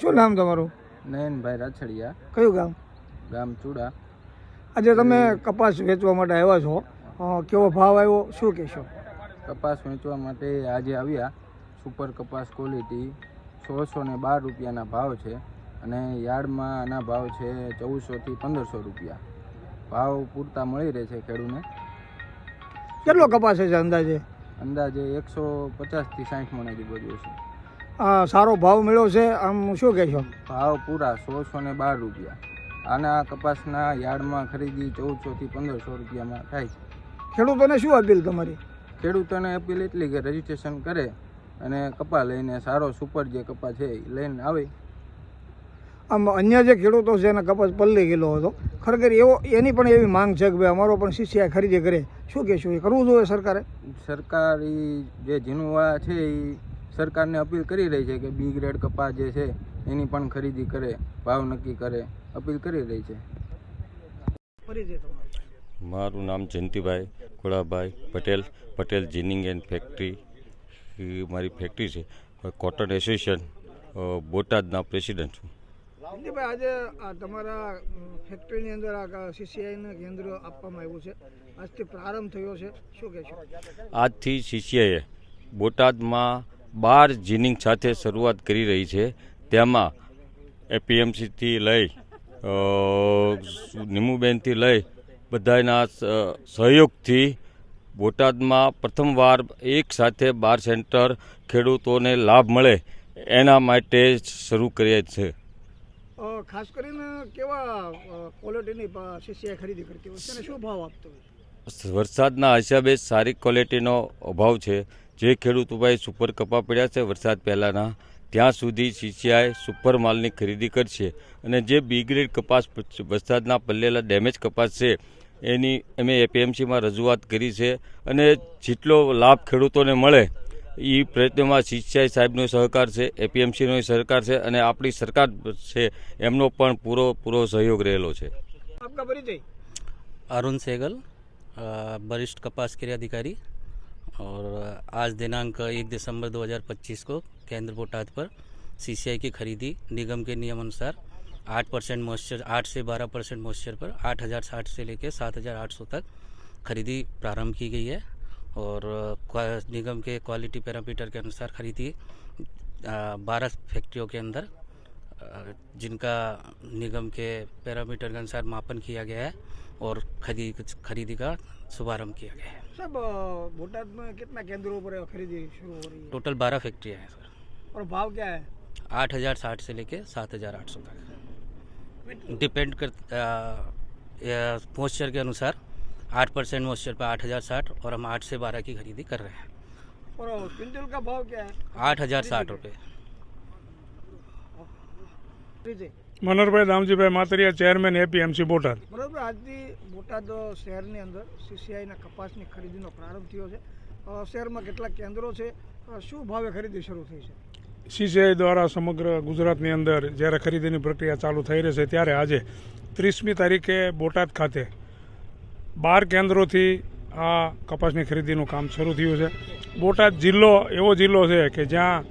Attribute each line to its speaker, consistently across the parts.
Speaker 1: શું નામ તમારું?
Speaker 2: નયનભાઈ રાછડિયા.
Speaker 1: કયું ગામ?
Speaker 2: ગામ ચૂડા.
Speaker 1: આજે તમે કપાસ વેચવા માટે આવ્યા છો. કેવો ભાવ આવ્યો? શું કહેશો?
Speaker 2: કપાસ વેચવા માટે આજે આવ્યા. સુપર કપાસ ક્વોલિટી સોળસો ને બાર રૂપિયાના ભાવ છે અને યાર્ડમાં આના ભાવ છે ચૌદસોથી પંદરસો રૂપિયા. ભાવ પૂરતા મળી રહે છે ખેડૂને.
Speaker 1: કેટલો કપાસ છે અંદાજે?
Speaker 2: અંદાજે એકસો પચાસથી સાઠ મણ આજુબાજુ છે
Speaker 1: સારો ભાવ મળ્યો છે આમ શું કહેશો?
Speaker 2: ભાવ પૂરા સોળસો ને બાર રૂપિયા. આના કપાસના યાર્ડમાં ખરીદી ચૌદસોથી પંદરસો રૂપિયામાં થાય છે.
Speaker 1: ખેડૂતોને શું અપીલ તમારી?
Speaker 2: ખેડૂતોને અપીલ એટલી કે રજીસ્ટ્રેશન કરે અને કપા લઈને સારો સુપર જે કપા છે એ લઈને આવે.
Speaker 1: આમ અન્ય જે ખેડૂતો છે એના કપાસ પલ્લી ગયેલો હતો. ખરેખર એવો એની પણ એવી માંગ છે કે ભાઈ અમારો પણ શિષ્ય ખરીદી કરે. શું કહેશું એ કરવું જોઈએ સરકારે?
Speaker 2: સરકાર જે ઝીણુવાળા છે એ સરકારને અપીલ કરી રહી છે કે બી ગ્રેડ કપાસ જે છે એની પણ ખરીદી કરે ભાવ નક્કી કરે અપીલ કરી રહી છે.
Speaker 3: મારું નામ Jayantibhai Khodabhai Patel Patel ginning and factory એ મારી ફેક્ટરી છે. કોટન એસોસિએશન બોટાદના પ્રેસિડેન્ટ છું.
Speaker 1: જયંતિભાઈ આજે આ તમારા ફેક્ટરીની અંદર આ સીસીઆઈનું કેન્દ્ર આપવામાં આવ્યું છે. આજથી પ્રારંભ થયો છે. શું કહેશો?
Speaker 3: આજથી સીસીઆઈએ બોટાદમાં બાર જીનિંગ સાથે શરૂઆત કરી રહી છે. તેમાં એપીએમસીથી લઈ નિમુબેનથી લઈ બધાના સહયોગથી બોટાદમાં પ્રથમવાર એક સાથે બાર સેન્ટર ખેડૂતોને લાભ મળે એના માટે શરૂ કર્યા છે.
Speaker 1: ખાસ કરીને કેવા ક્વોલિટીની સીસીઆઈ ખરીદી કરતી હોય છે અને શું ભાવ આપતો
Speaker 3: વરસાદના હિસાબે સારી ક્વોલિટીનો અભાવ છે. જે ખેડૂતો ભાઈ સુપર કપા પડ્યા છે વરસાદ પહેલાંના ત્યાં સુધી સીસીઆઈ સુપર માલની ખરીદી કરશે અને જે બી ગ્રેડ કપાસ વરસાદના પલ્લેલા ડેમેજ કપાસ છે એની અમે એપીએમસીમાં રજૂઆત કરી છે અને જેટલો લાભ ખેડૂતોને મળે એ પ્રયત્નમાં સીસીઆઈ સાહેબનો સહકાર છે એપીએમસીનો સહકાર છે અને આપણી સરકાર છે એમનો પણ પૂરો પૂરો સહયોગ રહેલો છે.
Speaker 4: અરુણ સેગલ વરિષ્ઠ કપાસ ક્રિયા અધિકારી और आज दिनांक एक दिसंबर 2025 को केंद्र बोटाद पर सीसीआई की खरीदी निगम के नियम अनुसार आठ परसेंट मॉइस्चर, आठ से बारह परसेंट मॉइस्चर पर आठ हज़ार साठ से लेकर सात हज़ार आठ सौ तक खरीदी प्रारंभ की गई है। और निगम के क्वालिटी पैरामीटर के अनुसार खरीदी बारह फैक्ट्रियों के अंदर जिनका निगम के पैरामीटर के अनुसार मापन किया गया है और खरीदी खरीदी का शुभारंभ किया गया है।
Speaker 1: सब भोटाद में कितना केंद्रों पर खरीदी शुरू हो रही है?
Speaker 4: टोटल बारह फैक्ट्रियाँ हैं सर।
Speaker 1: और भाव क्या है?
Speaker 4: आठ हज़ार साठ से लेके सात हज़ार आठ सौ तक। डिपेंड कर मॉइस्चर के अनुसार आठ परसेंट मॉइस्चर पर आठ हज़ार साठ और हम आठ से बारह की खरीदी कर रहे हैं।
Speaker 1: और क्विंटल का भाव क्या है?
Speaker 4: आठ हज़ार साठ रुपये।
Speaker 5: Manoharbhai Damjibhai Matariya chairman APMC Botad.
Speaker 1: બરાબર આજથી બોટાદ શહેરની અંદર સીસીઆઈના કપાસની ખરીદીનો પ્રારંભ થયો છે. શહેરમાં કેટલાક કેન્દ્રો છે. શું ભાવે ખરીદી શરૂ થઈ છે?
Speaker 5: સીસીઆઈ દ્વારા સમગ્ર ગુજરાતની અંદર જ્યારે ખરીદીની પ્રક્રિયા ચાલુ થઈ રહી છે ત્યારે આજે ત્રીસમી તારીખે બોટાદ ખાતે બાર કેન્દ્રોથી આ કપાસની ખરીદીનું કામ શરૂ થયું છે. બોટાદ જિલ્લો એવો જિલ્લો છે કે જ્યાં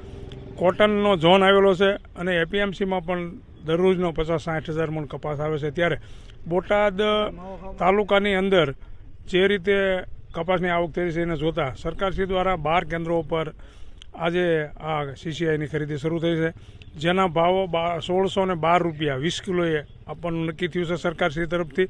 Speaker 5: કોટનનો ઝોન આવેલો છે અને એપીએમસીમાં પણ દરરોજનો પચાસ સાઠ હજાર મણ કપાસ આવે છે. ત્યારે બોટાદ તાલુકાની અંદર જે રીતે કપાસની આવક થઈ છે એને જોતા સરકારશ્રી દ્વારા બાર કેન્દ્રો ઉપર આજે આ સીસીઆઈની ખરીદી શરૂ થઈ છે. જેના ભાવો સોળસો ને બાર રૂપિયા વીસ કિલોએ આપવાનું નક્કી થયું છે સરકારશ્રી તરફથી.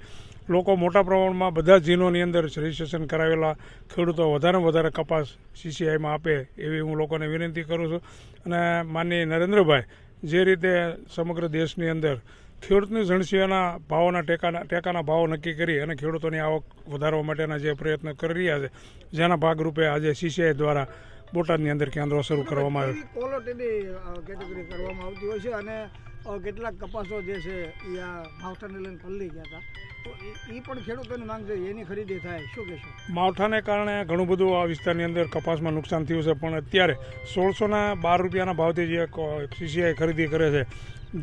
Speaker 5: લોકો મોટા પ્રમાણમાં બધા જીનોની અંદર રજીસ્ટ્રેશન કરાવેલા ખેડૂતો વધારે વધારે કપાસ સીસીઆઈમાં આપે એવી હું લોકોને વિનંતી કરું છું. અને માનનીય નરેન્દ્રભાઈ જે રીતે સમગ્ર દેશની અંદર ખેડૂતની ઝણસીઓના ભાવોના ટેકાના ટેકાના ભાવો નક્કી કરી અને ખેડૂતોની આવક વધારવા માટેના જે પ્રયત્નો કરી રહ્યા છે, જેના ભાગરૂપે આજે સીસીઆઈ દ્વારા બોટાદની અંદર કેન્દ્રો શરૂ કરવામાં આવ્યું.
Speaker 1: કેટેગરી કરવામાં આવતી હોય છે અને કેટલાક કપાસો જે છે એ આ માવઠાને લઈને પલ્લી ગયા હતા. તો એ પણ ખેડૂતોની માંગ છે, એની ખરીદી થાય. શું કહેશો?
Speaker 5: માવઠાને કારણે ઘણું બધું આ વિસ્તારની અંદર કપાસમાં નુકસાન થયું છે, પણ અત્યારે સોળસોના બાર રૂપિયાના ભાવથી જે સીસીઆઈ ખરીદી કરે છે,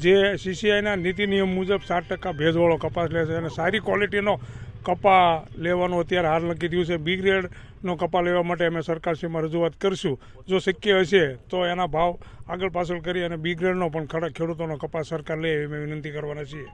Speaker 5: જે સીસીઆઈના નીતિ નિયમ મુજબ સાત ટકા ભેજવાળો કપાસ લે છે અને સારી ક્વોલિટીનો કપા લેવાનું અત્યારે હાલ નક્કી થયું છે. બી ગ્રેડનો કપા લેવા માટે અમે સરકારશ્રીમાં રજૂઆત કરશું. જો શક્ય હશે તો એના ભાવ આગળ પાછળ કરી અને બી ગ્રેડનો પણ ખેડૂતોનો કપા સરકાર લે એવી વિનંતી કરવાના છીએ.